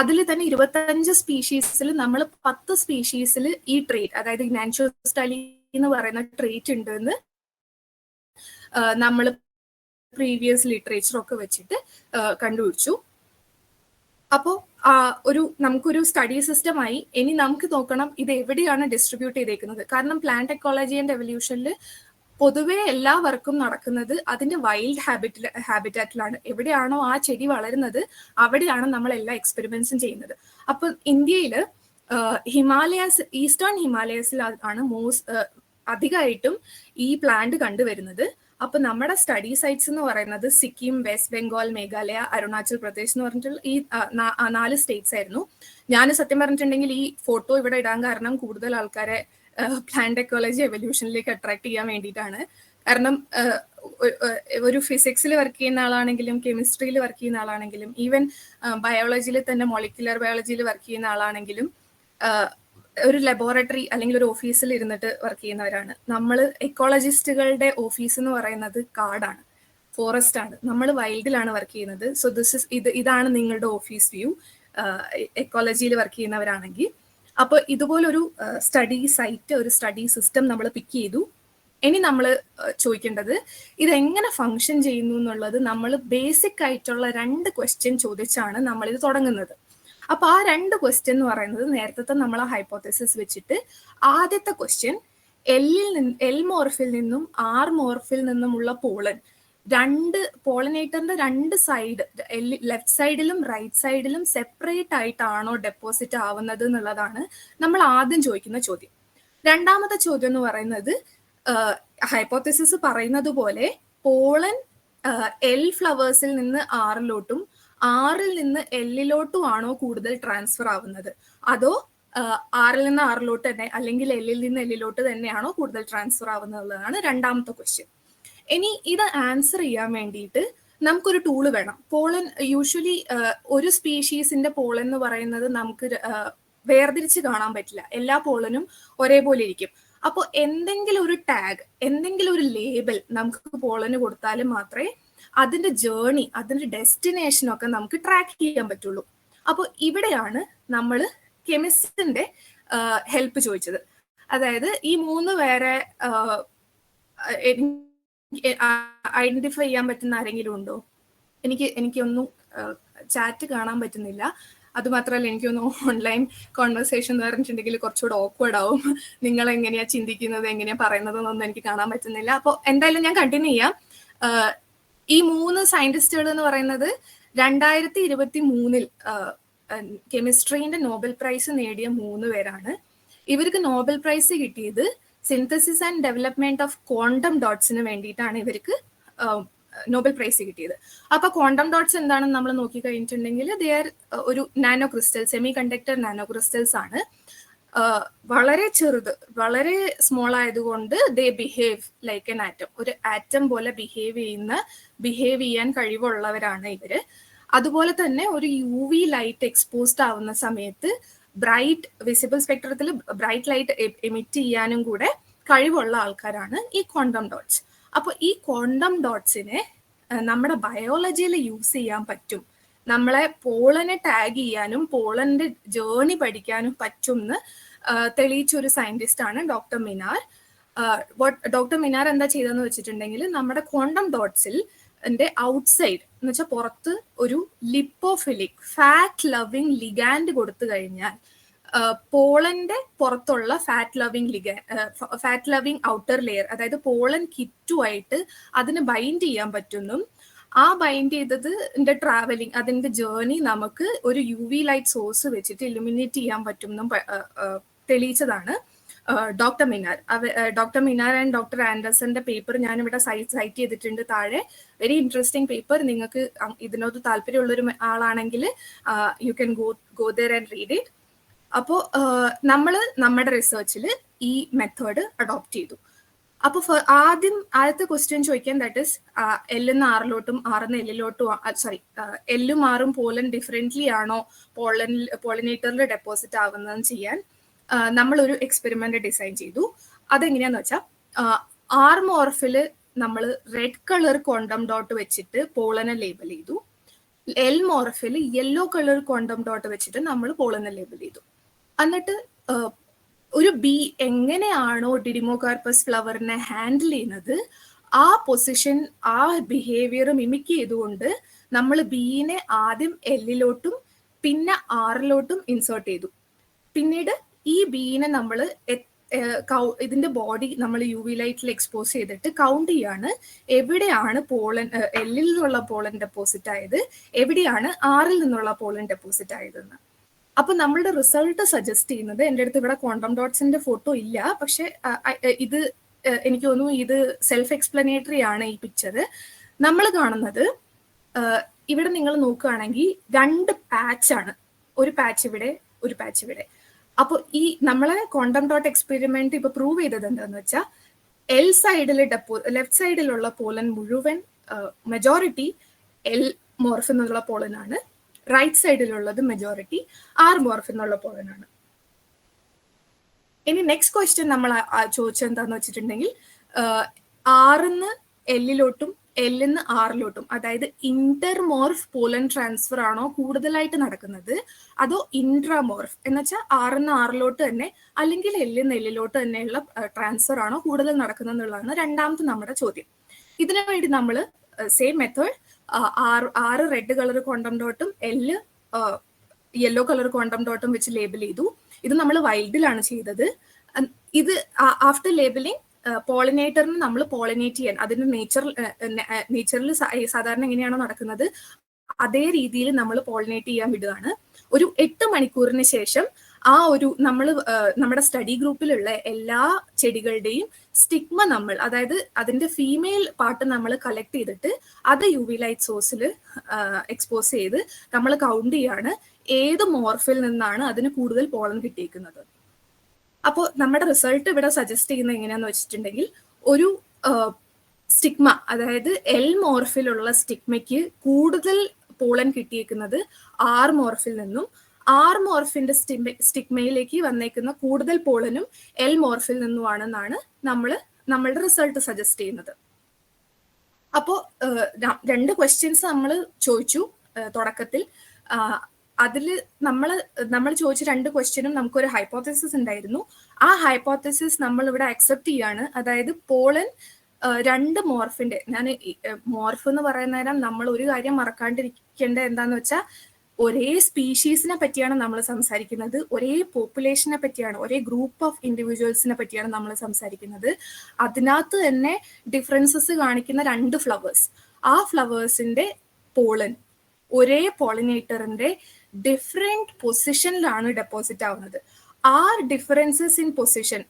അതിൽ തന്നെ ഇരുപത്തഞ്ച് സ്പീഷീസിൽ നമ്മൾ പത്ത് സ്പീഷീസിൽ ഈ ട്രേറ്റ് അതായത് നാച്ചുറൽ എന്ന് പറയുന്ന ട്രേറ്റ് ഉണ്ടെന്ന് നമ്മൾ പ്രീവിയസ് ലിറ്ററേച്ചർ ഒക്കെ വെച്ചിട്ട് കണ്ടുപിടിച്ചു. അപ്പോൾ ഒരു നമുക്കൊരു സ്റ്റഡി സിസ്റ്റമായി ഇനി നമുക്ക് നോക്കണം ഇത് എവിടെയാണ് ഡിസ്ട്രിബ്യൂട്ട് ചെയ്തേക്കുന്നത്. കാരണം പ്ലാന്റ് എക്കോളജി ആൻഡ് എവല്യൂഷനിൽ പൊതുവെ എല്ലാവർക്കും നടക്കുന്നത് അതിന്റെ വൈൽഡ് ഹാബിറ്റിൽ ഹാബിറ്റാറ്റിലാണ് എവിടെയാണോ ആ ചെടി വളരുന്നത് അവിടെയാണ് നമ്മൾ എല്ലാ എക്സ്പെരിമെന്റ്സും ചെയ്യുന്നത്. അപ്പൊ ഇന്ത്യയിൽ ഹിമാലയാസ് ഈസ്റ്റേൺ ഹിമാലയസിൽ ആണ് മോസ് അധികമായിട്ടും ഈ പ്ലാന്റ് കണ്ടുവരുന്നത്. അപ്പൊ നമ്മുടെ സ്റ്റഡി സൈറ്റ്സ് എന്ന് പറയുന്നത് സിക്കിം വെസ്റ്റ് ബംഗാൾ മേഘാലയ അരുണാചൽ പ്രദേശ് എന്ന് പറഞ്ഞിട്ടുള്ള ഈ നാല് സ്റ്റേറ്റ്സ് ആയിരുന്നു. ഞാൻ സത്യം പറഞ്ഞിട്ടുണ്ടെങ്കിൽ ഈ ഫോട്ടോ ഇവിടെ ഇടാൻ കാരണം കൂടുതൽ ആൾക്കാരെ പ്ലാന്റ് എക്കോളജി എവല്യൂഷനിലേക്ക് അട്രാക്ട് ചെയ്യാൻ വേണ്ടിയിട്ടാണ്. കാരണം ഒരു ഫിസിക്സിൽ വർക്ക് ചെയ്യുന്ന ആളാണെങ്കിലും കെമിസ്ട്രിയിൽ വർക്ക് ചെയ്യുന്ന ആളാണെങ്കിലും ഈവൻ ബയോളജിയിൽ തന്നെ മോളിക്കുലർ ബയോളജിയിൽ വർക്ക് ചെയ്യുന്ന ആളാണെങ്കിലും ഒരു ലബോറട്ടറി അല്ലെങ്കിൽ ഒരു ഓഫീസിൽ ഇരുന്നിട്ട് വർക്ക് ചെയ്യുന്നവരാണ്. നമ്മൾ എക്കോളജിസ്റ്റുകളുടെ ഓഫീസ് എന്ന് പറയുന്നത് കാടാണ് ഫോറസ്റ്റ് ആണ് നമ്മൾ വൈൽഡിലാണ് വർക്ക് ചെയ്യുന്നത് സോ ദിസ് ഇത് ഇതാണ് നിങ്ങളുടെ ഓഫീസ് വ്യൂ എക്കോളജിയിൽ വർക്ക് ചെയ്യുന്നവരാണെങ്കിൽ. അപ്പോൾ ഇതുപോലൊരു സ്റ്റഡി സൈറ്റ് ഒരു സ്റ്റഡി സിസ്റ്റം നമ്മൾ പിക്ക് ചെയ്തു. ഇനി നമ്മൾ ചോദിക്കേണ്ടത് ഇതെങ്ങനെ ഫങ്ഷൻ ചെയ്യുന്നു എന്നുള്ളത് നമ്മൾ ബേസിക് ആയിട്ടുള്ള രണ്ട് ക്വസ്റ്റ്യൻ ചോദിച്ചാണ് നമ്മൾ ഇത് തുടങ്ങുന്നത്. അപ്പോൾ ആ രണ്ട് ക്വസ്റ്റ്യൻ എന്ന് പറയുന്നത് നേരത്തെ നമ്മൾ ആ ഹൈപ്പോത്തസിസ് വെച്ചിട്ട് ആദ്യത്തെ ക്വസ്റ്റ്യൻ എല്ലിൽ നിന്ന് എൽ മോർഫിൽ നിന്നും ആർ മോർഫിൽ നിന്നുമുള്ള പോളൻ രണ്ട് പോളിനേറ്ററിന്റെ രണ്ട് സൈഡ് ലെഫ്റ്റ് സൈഡിലും റൈറ്റ് സൈഡിലും സെപ്പറേറ്റ് ആയിട്ടാണോ ഡെപ്പോസിറ്റ് ആവുന്നത് എന്നുള്ളതാണ് നമ്മൾ ആദ്യം ചോദിക്കുന്ന ചോദ്യം. രണ്ടാമത്തെ ചോദ്യം എന്ന് പറയുന്നത് ഹൈപ്പോത്തിസിസ് പറയുന്നത് പോലെ പോളൻ എൽ ഫ്ലവേഴ്സിൽ നിന്ന് ആറിലോട്ടും ആറിൽ നിന്ന് എല്ലിലോട്ടും ആണോ കൂടുതൽ ട്രാൻസ്ഫർ ആവുന്നത്? അതോ ആറിൽ നിന്ന് ആറിലോട്ട് തന്നെ അല്ലെങ്കിൽ എല്ലിൽ നിന്ന് എല്ലിലോട്ട് തന്നെയാണോ കൂടുതൽ ട്രാൻസ്ഫർ ആവുന്നതാണ് രണ്ടാമത്തെ ക്വസ്റ്റ്യൻ ഇനി ഇത് ആൻസർ ചെയ്യാൻ വേണ്ടിയിട്ട് നമുക്കൊരു ടൂൾ വേണം. പോളൻ യൂഷ്വലി ഒരു സ്പീഷീസിന്റെ പോളൻ എന്ന് പറയുന്നത് നമുക്ക് വേർതിരിച്ച് കാണാൻ പറ്റില്ല. എല്ലാ പോളനും ഒരേപോലെ ഇരിക്കും. അപ്പോൾ എന്തെങ്കിലും ഒരു ടാഗ് എന്തെങ്കിലും ഒരു ലേബൽ നമുക്ക് പോളന് കൊടുത്താൽ മാത്രമേ അതിന്റെ ജേണി അതിന്റെ ഡെസ്റ്റിനേഷൻ ഒക്കെ നമുക്ക് ട്രാക്ക് ചെയ്യാൻ പറ്റുള്ളൂ. അപ്പോൾ ഇവിടെയാണ് നമ്മൾ കെമിസ്റ്റിന്റെ ഹെൽപ്പ് ചോദിച്ചത്. അതായത് ഈ മൂന്ന് പേരെ ഐഡന്റിഫൈ ചെയ്യാൻ പറ്റുന്ന ആരെങ്കിലും ഉണ്ടോ? എനിക്ക് എനിക്കൊന്നും ചാറ്റ് കാണാൻ പറ്റുന്നില്ല. അതുമാത്രമല്ല എനിക്കൊന്ന് ഓൺലൈൻ കോൺവെർസേഷൻ എന്ന് പറഞ്ഞിട്ടുണ്ടെങ്കിൽ കുറച്ചുകൂടെ ഓക്വേർഡ് ആവും. നിങ്ങൾ എങ്ങനെയാ ചിന്തിക്കുന്നത് എങ്ങനെയാ പറയുന്നത് എന്നൊന്നും എനിക്ക് കാണാൻ പറ്റുന്നില്ല. അപ്പോൾ എന്തായാലും ഞാൻ കണ്ടിന്യൂ ചെയ്യാം. ഈ മൂന്ന് സയന്റിസ്റ്റുകൾ എന്ന് പറയുന്നത് രണ്ടായിരത്തി ഇരുപത്തി മൂന്നിൽ കെമിസ്ട്രീന്റെ നോബൽ പ്രൈസ് നേടിയ മൂന്ന് പേരാണ്. ഇവർക്ക് നോബൽ പ്രൈസ് കിട്ടിയത് synthesis and development of quantum ഡോട്ട്സിന് വേണ്ടിയിട്ടാണ് ഇവർക്ക് നോബൽ പ്രൈസ് കിട്ടിയത്. അപ്പൊ ക്വാണ്ടം ഡോട്ട്സ് എന്താണെന്ന് നമ്മൾ നോക്കി കഴിഞ്ഞിട്ടുണ്ടെങ്കിൽ ദേ ആർ ഒരു nano crystal semiconductor nano crystals ആണ് വളരെ ചെറുത് വളരെ സ്മോൾ ആയതുകൊണ്ട് they behave like an atom ഒരു ആറ്റം പോലെ ബിഹേവ് ചെയ്യുന്ന ബിഹേവ് ചെയ്യാൻ കഴിവുള്ളവരാണ് ഇവർ. അതുപോലെ തന്നെ ഒരു യു വി ലൈറ്റ് എക്സ്പോസ്ഡ് ആവുന്ന സമയത്ത് ബ്രൈറ്റ് വിസിബിൾ സ്പെക്ട്രത്തിൽ ബ്രൈറ്റ് ലൈറ്റ് എമിറ്റ് ചെയ്യാനും കൂടെ കഴിവുള്ള ആൾക്കാരാണ് ഈ ക്വാണ്ടം ഡോട്ട്സ്. അപ്പോൾ ഈ ക്വാണ്ടം ഡോട്ട്സിനെ നമ്മുടെ ബയോളജിയിൽ യൂസ് ചെയ്യാൻ പറ്റും. നമ്മളെ പോളനെ ടാഗ് ചെയ്യാനും പോളന്റെ ജേണി പഠിക്കാനും പറ്റും എന്ന് സയന്റിസ്റ്റ് ആണ് ഡോക്ടർ മിനാർ. ഡോക്ടർ മിനാർ എന്താ ചെയ്തതെന്ന് വെച്ചിട്ടുണ്ടെങ്കിൽ നമ്മുടെ ക്വാണ്ടം ഡോട്ട്സിൽ ന്റെ ഔട്ട്സൈഡ് എന്ന് വെച്ചാൽ പുറത്ത് ഒരു ലിപ്പോഫിലിക് ഫാറ്റ് ലവിങ് ലിഗാൻഡ് കൊടുത്തു കഴിഞ്ഞാൽ പോളന്റെ പുറത്തുള്ള ഫാറ്റ് ലവിങ് ലിഗ ഫാറ്റ് ലവിങ് ഔട്ടർ ലെയർ അതായത് പോളൻ കിറ്റുമായിട്ട് അതിന് ബൈൻഡ് ചെയ്യാൻ പറ്റുന്നു. ആ ബൈൻഡ് ചെയ്തത് ട്രാവലിംഗ് അതിന്റെ ജേർണി നമുക്ക് ഒരു യു വി ലൈറ്റ് സോഴ്സ് വെച്ചിട്ട് ഇലുമിനേറ്റ് ചെയ്യാൻ പറ്റുമെന്നും തെളിയിച്ചതാണ്. Doctor Minnaar. Doctor Minnaar and doctor ആൻഡേഴ്സന്റെ paper ഞാനിവിടെ സൈറ്റ് സൈറ്റ് ചെയ്തിട്ടുണ്ട് താഴെ. വെരി ഇൻട്രസ്റ്റിംഗ് പേപ്പർ നിങ്ങൾക്ക് ഇതിനോട് താല്പര്യമുള്ളൊരു ആളാണെങ്കിൽ you can go go there and read it അപ്പോൾ നമ്മൾ നമ്മുടെ റിസർച്ചിൽ ഈ മെത്തേഡ് അഡോപ്റ്റ് ചെയ്തു. അപ്പൊ ആദ്യം ആദ്യത്തെ ക്വസ്റ്റ്യൻ ചോദിക്കാൻ ദാറ്റ് ഇസ് എല്ലിന്ന് ആറിലോട്ടും ആറിന്ന് എല്ലിലോട്ടും സോറി എല്ലും ആറും പോലൻ ഡിഫറെന്റ്ലി ആണോ പോളൻ പോളിനേറ്ററിൽ ഡെപ്പോസിറ്റ് ആവുന്നതെന്ന് ചെയ്യാൻ? നമ്മൾ ഒരു എക്സ്പെരിമെന്റ് ഡിസൈൻ ചെയ്തു. അതെങ്ങനെയാന്ന് വെച്ചാൽ ആർ മോർഫിൽ നമ്മൾ റെഡ് കളർ ക്വാണ്ടം ഡോട്ട് വെച്ചിട്ട് പോളനെ ലേബൽ ചെയ്തു. എൽ മോർഫിൽ യെല്ലോ കളർ ക്വാണ്ടം ഡോട്ട് വെച്ചിട്ട് നമ്മൾ പോളനെ ലേബൽ ചെയ്തു. എന്നിട്ട് ഒരു ബി എങ്ങനെയാണോ ഡിഡിമോകാർപ്പസ് ഫ്ലവറിനെ ഹാൻഡിൽ ചെയ്യുന്നത് ആ പൊസിഷൻ ആ ബിഹേവിയർ മിമിക് ചെയ്തുകൊണ്ട് നമ്മൾ ബീനെ ആദ്യം എല്ലിലോട്ടും പിന്നെ ആറിലോട്ടും ഇൻസേർട്ട് ചെയ്തു. പിന്നീട് ഈ ബീനെ നമ്മൾ ഇതിന്റെ ബോഡി നമ്മൾ യു വി ലൈറ്റിൽ എക്സ്പോസ് ചെയ്തിട്ട് കൗണ്ട് ചെയ്യാണ്. എവിടെയാണ് പോളൻ എല്ലിൽ നിന്നുള്ള പോളൻ ഡെപ്പോസിറ്റ് ആയത്? എവിടെയാണ് ആറിൽ നിന്നുള്ള പോളൻ ഡെപ്പോസിറ്റ് ആയതെന്ന്? അപ്പൊ നമ്മളുടെ റിസൾട്ട് സജസ്റ്റ് ചെയ്യുന്നത് എന്റെ അടുത്ത് ഇവിടെ ക്വാണ്ടം ഡോട്ട്സിന്റെ ഫോട്ടോ ഇല്ല. പക്ഷെ ഇത് എനിക്ക് തോന്നുന്നു ഇത് സെൽഫ് എക്സ്പ്ലനേറ്ററി ആണ് ഈ പിക്ചർ നമ്മൾ കാണുന്നത് ഇവിടെ നിങ്ങൾ നോക്കുകയാണെങ്കിൽ രണ്ട് പാച്ചാണ് ഒരു പാച്ച് ഇവിടെ ഒരു പാച്ച് ഇവിടെ. അപ്പോൾ ഈ നമ്മളെ ക്വാണ്ടം ഡോട്ട് എക്സ്പെരിമെന്റ് ഇപ്പൊ പ്രൂവ് ചെയ്തത് എന്താന്ന് വെച്ചാൽ എൽ സൈഡിൽ ഡെപ്പോ ലെഫ്റ്റ് സൈഡിലുള്ള പോലൻ മുഴുവൻ മെജോറിറ്റി എൽ മോർഫ് എന്നുള്ള പോളനാണ് റൈറ്റ് സൈഡിലുള്ളത് മെജോറിറ്റി ആർ മോർഫ് എന്നുള്ള പോളനാണ് ഇനി നെക്സ്റ്റ് ക്വസ്റ്റ്യൻ നമ്മൾ ചോദിച്ചെന്താന്ന് വെച്ചിട്ടുണ്ടെങ്കിൽ ആറിന്ന് എല്ലിലോട്ടും എല്ലിന്ന് ആറിലോട്ടും അതായത് ഇന്റർമോർഫ് പോലൻ ട്രാൻസ്ഫർ ആണോ കൂടുതലായിട്ട് നടക്കുന്നത്? അതോ ഇൻട്രാമോർഫ് എന്ന് വെച്ചാൽ ആറിന്ന് ആറിലോട്ട് തന്നെ അല്ലെങ്കിൽ എല്ലിന്ന് എല്ലിലോട്ട് തന്നെയുള്ള ട്രാൻസ്ഫർ ആണോ കൂടുതൽ നടക്കുന്നത് എന്നുള്ളതാണ് രണ്ടാമത്തെ നമ്മുടെ ചോദ്യം. ഇതിനു വേണ്ടി നമ്മൾ സെയിം മെത്തേഡ് ആറ് ആറ് റെഡ് കളർ ക്വാണ്ടം ഡോട്ടും എല്ല് യെല്ലോ കളർ ക്വാണ്ടം ഡോട്ടും വെച്ച് ലേബിൾ ചെയ്തു. ഇത് നമ്മൾ വൈൽഡിലാണ് ചെയ്തത്. ഇത് ആഫ്റ്റർ ലേബലിംഗ് പോളിനേറ്ററിന് നമ്മൾ പോളിനേറ്റ് ചെയ്യാൻ അതിന്റെ നേച്ചർ നേച്ചറിൽ സാധാരണ എങ്ങനെയാണോ നടക്കുന്നത് അതേ രീതിയിൽ നമ്മൾ പോളിനേറ്റ് ചെയ്യാൻ വിടുകയാണ് ഒരു എട്ട് മണിക്കൂറിന് ശേഷം ആ ഒരു നമ്മൾ നമ്മുടെ സ്റ്റഡി ഗ്രൂപ്പിലുള്ള എല്ലാ ചെടികളുടെയും സ്റ്റിഗ്മ നമ്മൾ അതായത് അതിന്റെ ഫീമെയിൽ പാർട്ട് നമ്മൾ കളക്ട് ചെയ്തിട്ട് അത് യു വി ലൈറ്റ് സോഴ്സിൽ എക്സ്പോസ് ചെയ്ത് നമ്മൾ കൗണ്ട് ചെയ്യാണ് ഏത് മോർഫിൽ നിന്നാണ് അതിന് കൂടുതൽ പോളൻ കിട്ടിയിരിക്കുന്നത് അപ്പോൾ നമ്മുടെ റിസൾട്ട് ഇവിടെ സജസ്റ്റ് ചെയ്യുന്നത് എങ്ങനെയാന്ന് വെച്ചിട്ടുണ്ടെങ്കിൽ ഒരു സ്റ്റിഗ്മ അതായത് എൽ മോർഫിലുള്ള സ്റ്റിഗ്മയ്ക്ക് കൂടുതൽ പോളൻ കിട്ടിയേക്കുന്നത് ആർ മോർഫിൽ നിന്നും ആർ മോർഫിന്റെ സ്റ്റിഗ്മയിലേക്ക് വന്നേക്കുന്ന കൂടുതൽ പോളനും എൽ മോർഫിൽ നിന്നുമാണെന്നാണ് നമ്മൾ നമ്മളുടെ റിസൾട്ട് സജസ്റ്റ് ചെയ്യുന്നത്. അപ്പോൾ രണ്ട് ക്വസ്റ്റ്യൻസ് നമ്മൾ ചോദിച്ചു തുടക്കത്തിൽ. അതിൽ നമ്മൾ നമ്മൾ ചോദിച്ച രണ്ട് ക്വസ്റ്റ്യനും നമുക്കൊരു ഹൈപ്പോത്തസിസ് ഉണ്ടായിരുന്നു. ആ ഹൈപ്പോത്തസിസ് നമ്മൾ ഇവിടെ അക്സെപ്റ്റ് ചെയ്യാണ്. അതായത് പോളൻ രണ്ട് മോർഫിന്റെ ഞാൻ മോർഫ് എന്ന് പറയുന്ന നേരം നമ്മൾ ഒരു കാര്യം മറക്കാണ്ടിരിക്കേണ്ട എന്താന്ന് വെച്ചാൽ ഒരേ സ്പീഷീസിനെ പറ്റിയാണ് നമ്മൾ സംസാരിക്കുന്നത്. ഒരേ പോപ്പുലേഷനെ പറ്റിയാണ് ഒരേ ഗ്രൂപ്പ് ഓഫ് ഇൻഡിവിജ്വൽസിനെ പറ്റിയാണ് നമ്മൾ സംസാരിക്കുന്നത്. അതിനകത്ത് തന്നെ ഡിഫറൻസസ് കാണിക്കുന്ന രണ്ട് ഫ്ലവേഴ്സ് ആ ഫ്ലവേഴ്സിന്റെ പോളൻ ഒരേ പോളിനേറ്ററിന്റെ ഡിഫറെന്റ് പൊസിഷനിലാണ് ഡെപ്പോസിറ്റ് ആവുന്നത്. ആർ ഡിഫറൻസസ് ഇൻ പൊസിഷൻ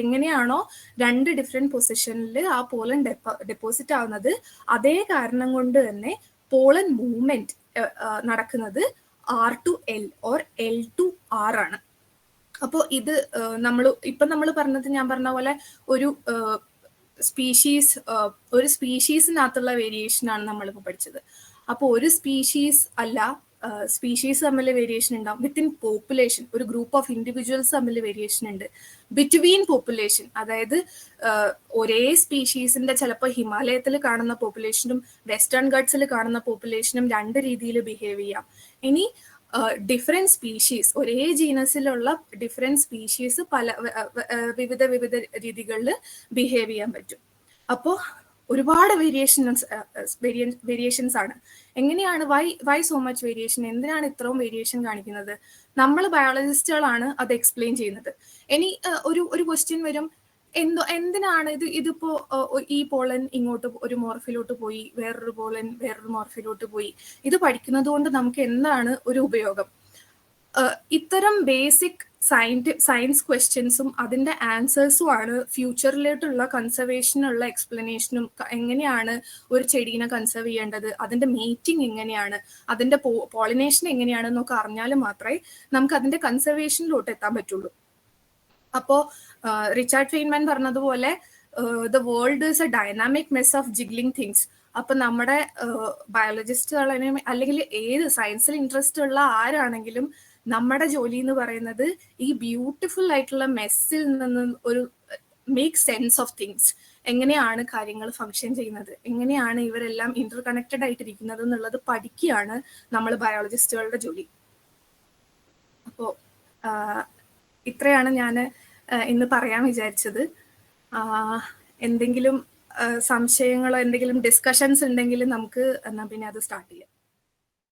എങ്ങനെയാണോ രണ്ട് ഡിഫറെന്റ് പൊസിഷനിൽ ആ പോളൻ ഡെപ്പോസിറ്റ് ആവുന്നത്. അതേ കാരണം കൊണ്ട് തന്നെ പോളൻ മൂവ്മെന്റ് നടക്കുന്നത് R to L or L to R ആണ്. അപ്പോൾ ഇത് നമ്മൾ ഇപ്പം നമ്മൾ പറഞ്ഞത് ഞാൻ പറഞ്ഞ പോലെ ഒരു സ്പീഷീസ് ഒരു സ്പീഷീസിനകത്തുള്ള വേരിയേഷൻ ആണ് നമ്മളിപ്പോൾ പഠിച്ചത്. അപ്പോൾ ഒരു സ്പീഷീസ് അല്ല സ്പീഷീസ് തമ്മിൽ വേരിയേഷൻ ഉണ്ടാവും. വിത്തിൻ പോപ്പുലേഷൻ ഒരു ഗ്രൂപ്പ് ഓഫ് ഇൻഡിവിജ്വൽസ് തമ്മിൽ വേരിയേഷൻ ഉണ്ട്. ബിറ്റ്വീൻ പോപ്പുലേഷൻ അതായത് ഒരേ സ്പീഷീസിന്റെ ചിലപ്പോൾ ഹിമാലയത്തിൽ കാണുന്ന പോപ്പുലേഷനും വെസ്റ്റേൺ ഗഡ്സിൽ കാണുന്ന പോപ്പുലേഷനും രണ്ട് രീതിയിൽ ബിഹേവ് ചെയ്യാം. ഇനി ഡിഫറെന്റ് സ്പീഷീസ് ഒരേ ജീനസിലുള്ള ഡിഫറെന്റ് സ്പീഷീസ് പല വിവിധ വിവിധ രീതികളിൽ ബിഹേവ് ചെയ്യാൻ പറ്റും. അപ്പോൾ ഒരുപാട് വേരിയേഷൻസ് വേരിയേഷൻസ് ആണ്. എങ്ങനെയാണ് why why so much variation എന്തിനാണ് ഇത്രയും വേരിയേഷൻ കാണിക്കുന്നത്? നമ്മൾ ബയോളജിസ്റ്റുകളാണ് അത് എക്സ്പ്ലെയിൻ ചെയ്യുന്നത്. ഇനി ഒരു ഒരു ക്വസ്റ്റ്യൻ വരും. എന്തോ എന്തിനാണ് ഇത് ഇതിപ്പോ ഈ പോളൻ ഇങ്ങോട്ട് ഒരു മോർഫിലോട്ട് പോയി വേറൊരു പോളൻ വേറൊരു മോർഫിലോട്ട് പോയി? ഇത് പഠിക്കുന്നത് കൊണ്ട് നമുക്ക് എന്താണ് ഒരു ഉപയോഗം? ഇത്തരം ബേസിക് സയൻസ് ക്വസ്റ്റ്യൻസും അതിന്റെ ആൻസേഴ്സും ആണ് ഫ്യൂച്ചറിലോട്ടുള്ള കൺസർവേഷനുള്ള എക്സ്പ്ലനേഷനും എങ്ങനെയാണ് ഒരു ചെടീനെ കൺസർവ് ചെയ്യേണ്ടത്? അതിന്റെ മീറ്റിംഗ് എങ്ങനെയാണ്? അതിന്റെ പോളിനേഷൻ എങ്ങനെയാണെന്നൊക്കെ അറിഞ്ഞാൽ മാത്രമേ നമുക്ക് അതിന്റെ കൺസർവേഷനിലോട്ട് എത്താൻ പറ്റുള്ളൂ. അപ്പോ റിച്ചാർഡ് ഫെയ്ൻമാൻ പറഞ്ഞതുപോലെ the world is a dynamic mess of jiggling things അപ്പൊ നമ്മുടെ ബയോളജിസ്റ്റുകളെ അല്ലെങ്കിൽ ഏത് സയൻസിൽ ഇൻട്രസ്റ്റ് ഉള്ള ആരാണെങ്കിലും നമ്മുടെ ജോലി എന്ന് പറയുന്നത് ഈ ബ്യൂട്ടിഫുൾ ആയിട്ടുള്ള മെസ്സിൽ നിന്ന് ഒരു മേക്ക് സെൻസ് ഓഫ് തിങ്സ് എങ്ങനെയാണ് കാര്യങ്ങൾ ഫങ്ഷൻ ചെയ്യുന്നത്? എങ്ങനെയാണ് ഇവരെല്ലാം ഇന്റർ കണക്റ്റഡ് ആയിട്ടിരിക്കുന്നത് എന്നുള്ളത് പഠിക്കുകയാണ് നമ്മൾ ബയോളജിസ്റ്റുകളുടെ ജോലി. അപ്പോൾ ഇത്രയാണ് ഞാൻ ഇന്ന് പറയാൻ വിചാരിച്ചത്. എന്തെങ്കിലും സംശയങ്ങളോ എന്തെങ്കിലും ഡിസ്കഷൻസ് ഉണ്ടെങ്കിൽ നമുക്ക് എന്നാൽ പിന്നെ അത് സ്റ്റാർട്ട് ചെയ്യാം.